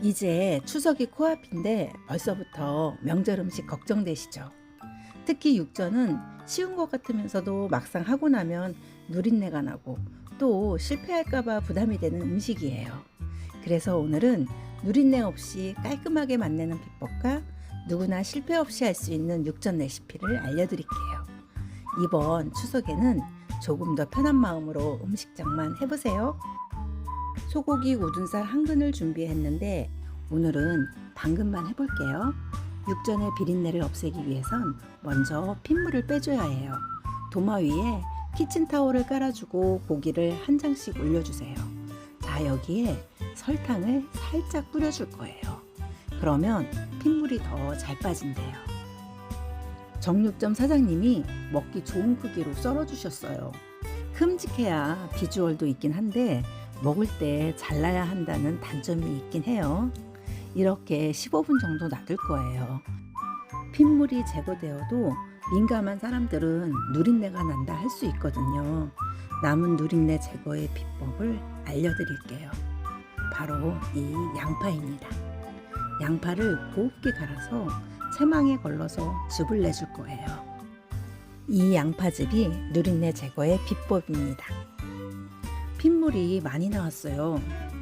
이제 추석이 코앞인데 벌써부터 명절 음식 걱정되시죠? 특히 육전은 쉬운 것 같으면서도 막상 하고 나면 누린내가 나고 또 실패할까봐 부담이 되는 음식이에요. 그래서 오늘은 누린내 없이 깔끔하게 맛내는 비법과 누구나 실패 없이 할 수 있는 육전 레시피를 알려드릴게요. 이번 추석에는 조금 더 편한 마음으로 음식장만 해보세요. 소고기 우둔살 한 근을 준비했는데 오늘은 당근만 해볼게요. 육전의 비린내를 없애기 위해선 먼저 핏물을 빼줘야 해요. 도마 위에 키친타올을 깔아주고 고기를 한 장씩 올려주세요. 자, 여기에 설탕을 살짝 뿌려줄 거예요. 그러면 핏물이 더 잘 빠진대요. 정육점 사장님이 먹기 좋은 크기로 썰어주셨어요. 큼직해야 비주얼도 있긴 한데 먹을 때 잘라야 한다는 단점이 있긴 해요. 이렇게 15분 정도 놔둘 거예요. 핏물이 제거되어도 민감한 사람들은 누린내가 난다 할 수 있거든요. 남은 누린내 제거의 비법을 알려드릴게요. 바로 이 양파입니다. 양파를 곱게 갈아서 채망에 걸러서 즙을 내줄 거예요. 이 양파즙이 누린내 제거의 비법입니다. 핏물이 많이 나왔어요.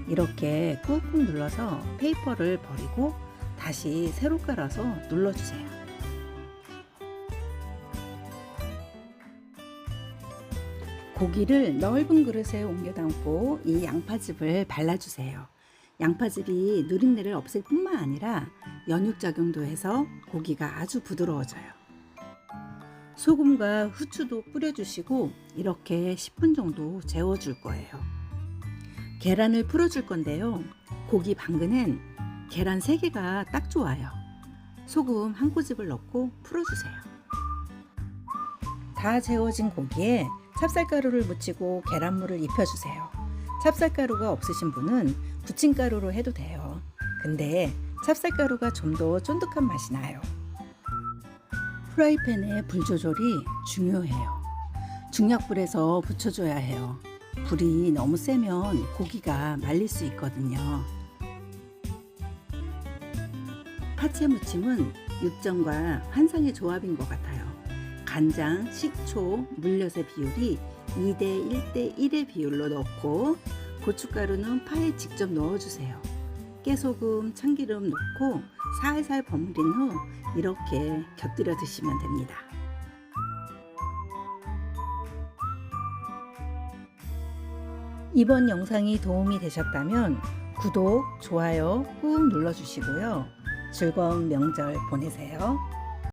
이렇게 꾹꾹 눌러서 페이퍼를 버리고 다시 새로 깔아서 눌러주세요. 고기를 넓은 그릇에 옮겨 담고 이 양파즙을 발라주세요. 양파즙이 누린내를 없앨 뿐만 아니라 연육작용도 해서 고기가 아주 부드러워져요. 소금과 후추도 뿌려주시고 이렇게 10분 정도 재워줄 거예요. 계란을 풀어줄 건데요. 고기 방근엔 계란 3개가 딱 좋아요. 소금 한 꼬집을 넣고 풀어주세요. 다 재워진 고기에 찹쌀가루를 묻히고 계란물을 입혀주세요. 찹쌀가루가 없으신 분은 부침가루로 해도 돼요. 근데 찹쌀가루가 좀 더 쫀득한 맛이 나요. 프라이팬의 불 조절이 중요해요. 중약불에서 붙여줘야 해요. 불이 너무 세면 고기가 말릴 수 있거든요. 파채 무침은 육전과 환상의 조합인 것 같아요. 간장, 식초, 물엿의 비율이 2대 1대 1의 비율로 넣고 고춧가루는 파에 직접 넣어주세요. 깨소금, 참기름 넣고 살살 버무린 후 이렇게 곁들여 드시면 됩니다. 이번 영상이 도움이 되셨다면 구독, 좋아요 꾹 눌러주시고요. 즐거운 명절 보내세요.